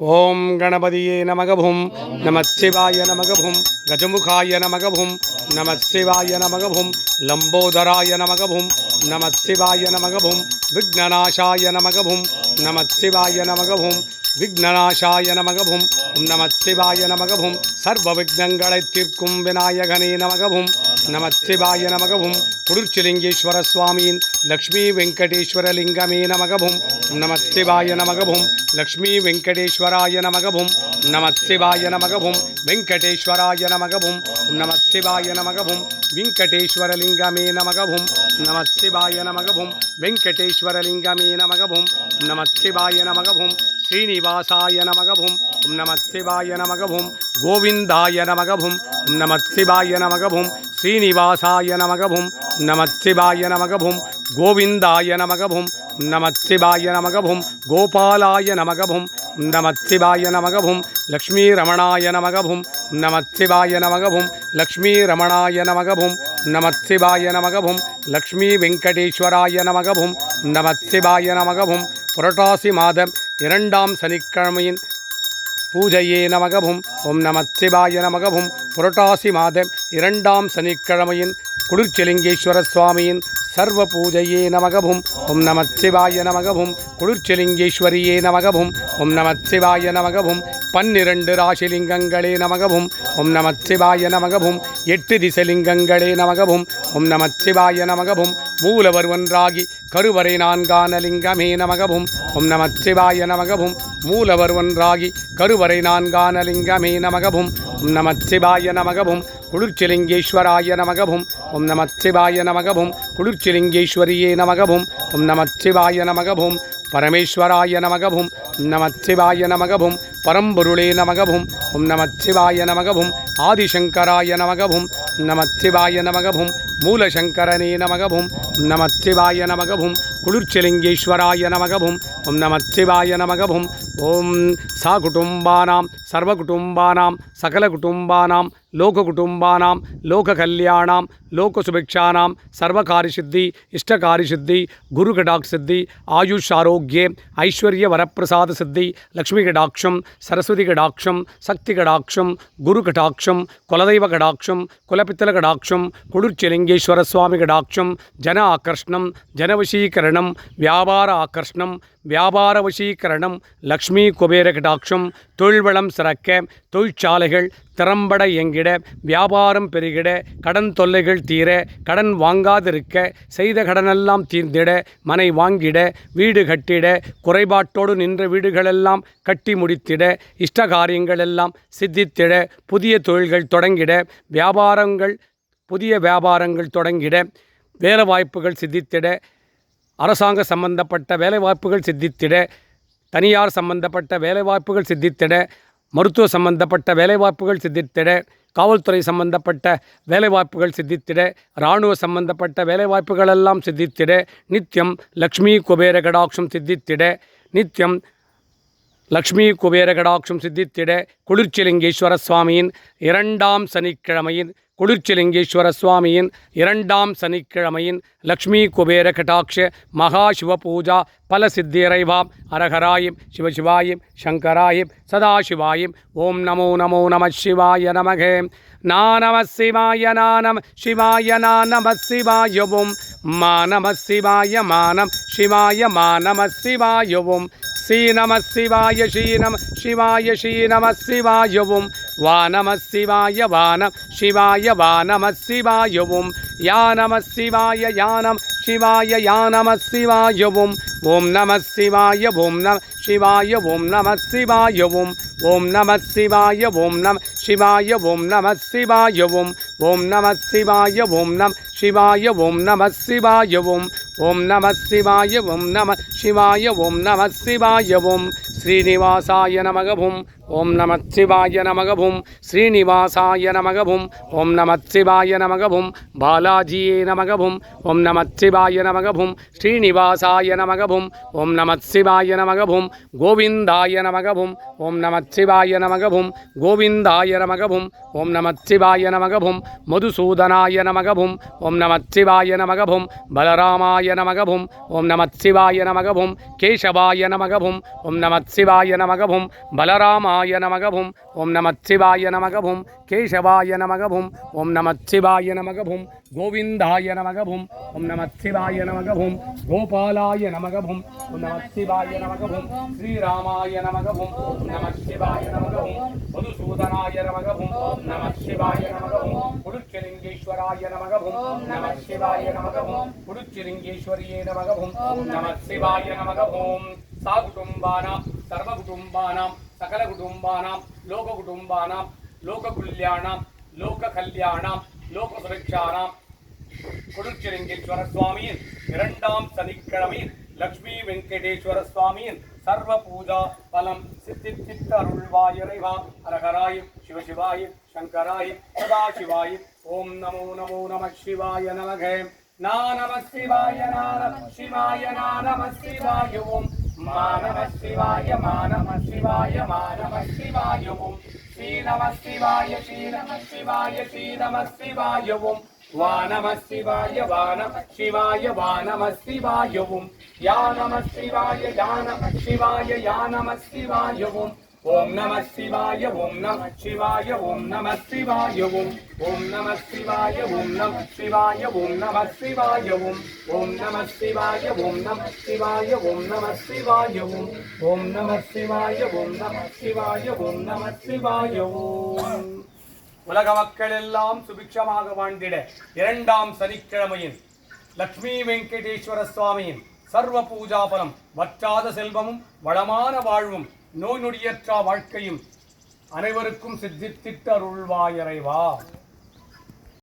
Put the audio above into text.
ஓம் கணபதியே நமகபும் நமச்சிவாய நமகபும் கஜமுகாய நமகபும் நமச்சிவாய நமகபும் லம்போதராய நமகபும் நமச்சிவாய நமகபும் விக்னநாசாய நமகபும் நமச்சிவாய நமகபும் விக்னநாசாய நமகபும் நமச்சிவாய நமகபும் சர்வ விக்னங்களை தீர்க்கும் விநாயகனே நமகபும். நமச்சிவாய நமகவும். குளிர்ச்சிலிங்கேஸ்வர சுவாமியின் லக்ஷ்மி வெங்கடேஸ்வர லிங்கமே நமகவும். நமச்சிவாய நமகவும். லக்ஷ்மி வெங்கடேஸ்வராய நமகவும். நமச்சிவாய நமகவும். வெங்கடேஸ்வராய நமகவும். நமச்சிவாய நமகவும். வெங்கடேஸ்வரலிங்கமே நமகவும். நமச்சிவாய நமகவும். வெங்கடேஸ்வரலிங்கமே நமகவும். நமச்சிவாய நமகவும். ஸ்ரீனிவாசாய நமகபும் உம் நமச்சிவாய நமகபும் கோவிந்தாய நமகபும் உம் நமச்சிவாய நமகபும் ஸ்ரீனிவாசாய நமகபும் நமச்சிவாய நமகபும் கோவிந்தாய நமகபும் நமச்சிவாய நமகபும் கோபாலாய நமகபும் நமச்சிவாய நமகபும் லக்ஷ்மீ ரமணாய நமகவும் நமச்சிவாய நமகவும் லக்ஷ்மீ ரமணாய நமகபும் நமச்சிவாய நமகவும் லக்ஷ்மி வெங்கடேஸ்வராய நமகபும் நமச்சிவாய நமகபும் புரட்டாசி மாதம் இரண்டாம் சனிக்கிழமையின் பூஜையே நமகபும். ஓம் நமச்சிவாய நமகபும். புரட்டாசி மாத இரண்டாம் சனிக்கிழமையின் குளிர்ச்சலிங்கேஸ்வர சுவாமியின் சர்வ பூஜையே நமகபும். ஓம் நமச்சிவாய நமகபும். குளிர்ச்சலிங்கேஸ்வரியே நமகபும். ஓம் நமச்சிவாய நமகபும். பன்னிரண்டு ராசிலிங்கங்களே நமகபும். ஓம் நமச்சிவாய நமகபும். எட்டு திசலிங்கங்களே நமகபும். ஓம் நமச்சிவாய நமகபும். மூலவர் ஒன்றாகி கருவறை நான்கான லிங்கமே நமகவும். ஓம் நமச்சிவாய நமகவும். மூலவர் ஒன்றாகி கருவறை நான்கான லிங்கமே நமகவும். ஓம் நமச்சிவாய நமகவும். குளிர்ச்சிலிங்கேஸ்வராய நமகவும். ஓம் நமச்சிவாய நமகவும். குளிர்ச்சிலிங்கேஸ்வரியே நமகவும். ஓம் நமச்சிவாய நமகவும். பரமேஸ்வராய நமகவும். நமச்சிவாய நமகவும். பரம்பொருளே நமகவும். ஓம் நமச்சிவாய நமகவும். ஆதிசங்கராய நமகவும். நமச்சிவாய நமகவும். மூலசங்கரனே நமகவும். ஓம் நமச்சிவாய நமகபும். குளிர்ச்சலிங்கேஸ்வராய நமகபும். ஓம் நமச்சிவாய நமகபும். ஓம் சா குடும்பானாம் சர்வ குடும்பானாம் சகல குடும்பானாம் லோக குடும்பானாம் லோக கல்யாணாம் லோக சுபிக்ஷானாம் சர்வகாரி சித்தி இஷ்டகாரி சித்தி குரு கடாக் சித்தி ஆயுஷ் ஆரோக்கியே ஐஸ்வர்ய வரப்பிரசாத சித்தி லக்ஷ்மி கடாட்சம் சரஸ்வதி கடாட்சம் சக்தி கடாட்சம் குரு கடாட்சம் குலதெய்வ கடாட்சம் குலபித்தல கடாட்சம் குளிர்ச்சிலிங்கேஸ்வர சுவாமி கடாட்சம் ஜன ஆக்கர்ஷணம் ஜனவசீகரணம் வியாபார ஆக்கர்ஷணம் வியாபார வசீகரணம் லக்ஷ்மி குபேர கடாட்சம் தொழில்வளம் சிறக்க தொழிற்சாலைகள் திறம்பட இயங்கிட வியாபாரம் பெருகிட கடன் தொல்லைகள் தீர கடன் வாங்காதிருக்க செய்த கடனெல்லாம் தீர்ந்திட மனை வாங்கிட வீடு கட்டிட குறைபாட்டோடு நின்ற வீடுகளெல்லாம் கட்டி முடித்திட இஷ்ட காரியங்கள் எல்லாம் சித்தித்திட புதிய தொழில்கள் தொடங்கிட வியாபாரங்கள் புதிய வியாபாரங்கள் தொடங்கிட வேலை வாய்ப்புகள் சித்தித்திட அரசாங்க சம்பந்தப்பட்ட வேலைவாய்ப்புகள் சித்தித்திட தனியார் சம்பந்தப்பட்ட வேலைவாய்ப்புகள் சித்தித்திட மருத்துவ சம்பந்தப்பட்ட வேலைவாய்ப்புகள் சித்தித்திட காவல்துறை சம்பந்தப்பட்ட வேலைவாய்ப்புகள் சித்தித்திட இராணுவ சம்பந்தப்பட்ட வேலைவாய்ப்புகளெல்லாம் சித்தித்திட நித்தியம் லக்ஷ்மி குபேர கடாட்சம் சித்தித்திட நித்தியம் லக்ஷ்மி குபேர கடாட்சம் சித்தித்திட குளிர்ச்சிலிங்கேஸ்வர சுவாமியின் இரண்டாம் சனிக்கிழமையின் குளிர்ச்சிலிங்கேஸ்வர சுவாமியின் இரண்டாம் சனிக்கிழமையின் லக்ஷ்மி குபேர கடாட்ச மகா சிவ பூஜா பல சித்திரைவாம். அரகராயும் சிவசிவாயும் சங்கராயும் சதாசிவாயும். ஓம் நமோ நமோ நம சிவாய நமகே. நா நம சிவாய நா நம சிவாய நா நம சிவாய மா நம சிவாய மானம் சிவாய மா நம சிவாய ஸ்ரீ நம சிவாய ஸ்ரீ நம சிவாய ஸ்ரீ நம சிவாய ஓம் வா நம சிவாய வா நம சிவாய வா நம சிவாய ஓம் யா நம சிவாய யா நம சிவாய யா நம சிவாய ஓம் ஓம் நம சிவாய ஓம் நம சிவாய ஓம் நம சிவாய ஓம் ஓம் நம சிவாய ஓம் நம சிவாய ஓம் நம சிவாய ஓம் நம சிவாய ஓம் நம சிவாய ஓம் நம சிவாய ஓம் நம சிவாய ஓம் நம சிவாய ஓம் நம சிவாய ஓம் ஸ்ரீனிவாசாய நமகவும் ஓம் நம சிவாய நமகவும் ஸ்ரீனிவாசாய நமகவும் ஓம் நம சிவாய நமகவும் பாலாஜியே நமகவும் ஓம் நம சிவாய நமகவும் ஸ்ரீனிவாசாய நமகவும் ஓம் நம சிவாய நமகவும் கோவிந்தாய நமகவும் ஓம் நம சிவாய நமகவும் கோவிந்தாய நமகவும் ஓம் நம சிவாய நமகவும் மதுசூதனாய நமகவும் ஓம் நம சிவாய நமகவும் பலராமாய சிவாய நமகவும் ஓம் நமத் சிவாய நமகவும் கேசவாய நமகவும் ஓம் நமத் சிவாய நமகவும் பலராமாய நமகவும் ஓம் நமத் சிவாய நமகவும் கேசவாய நமகவும் ஓம் நமத் சிவாய நமகவும் கோவிந்தாய நமகவும் ஓம் நமத் சிவாய நமகவும் கோபாலாய நமகவும் ஓம் நமத் சிவாய நமகவும் ஸ்ரீராமாய நமகவும் ஓம் நமத் சிவாய நமகவும் மதுசூதனாய நமகவும் ஓம் நமத் சிவாய நமகவும் புடுச்சலிங்கேஸ்வராய நமகவும் ஓம். நம சிவாய நமகவும் புடுச்சலிங்கேஸ்வரியே நமகவும் ஓம். நம சிவாய நமகவும் சர்வகுடும்பானாம் சகலகுடும்பானாம் லோககுடும்பானாம் லோககுல்யாணாம் லோககல்யாணாம் லோகசுரக்ஷானாம். கொடுச்சிலிங்கேஸ்வர சுவாமியின் இரண்டாம் சனிக்கிழமையில் லக்ஷ்மி வெங்கடேஸ்வர சுவாமியின் சர்வ பூஜா பலம் சித்தித்தித்த அருள்வாய் இறைவா அரகராய் சிவசிவாய் சங்கராய் சதாசிவாய். ஓம் நமோ நமோ நம சிவாய நமக. நா நம சிவாய நா நம சிவாய நா நம சிவாய. ஓம் மா நம சிவாய மா நம சிவாய மா நம சிவாய. ஓம் ஸ்ரீ நம சிவாய ஸ்ரீ நம சிவாய ஸ்ரீ நம சிவாய. ஓம் வா நம சிவாய வா நம சிவாய வா நம சிவாய ஓம் யா நம சிவாய யா நம சிவாய யா நம சிவாய ஓம் ஓம் நம சிவாய ஓம் நம சிவாய ஓம் நம சிவாய ஓம் ஓம் நம சிவாய ஓம் நம சிவாய ஓம் நம சிவாய ஓம் ஓம் நம சிவாய ஓம் நம சிவாய ஓம் நம சிவாய ஓம் ஓம் நம சிவாய ஓம் நம சிவாய உலக மக்கள் எல்லாம் சுபிக்ஷமாக வாழ்ந்திட இரண்டாம் சனிக்கிழமையின் லக்ஷ்மி வெங்கடேஸ்வர சுவாமியின் சர்வ பூஜா பலம் வற்றாத செல்வமும் வளமான வாழ்வும் நோய் நொடியற்ற வாழ்க்கையும் அனைவருக்கும் சித்தித்திட்ட அருள்வாயறைவா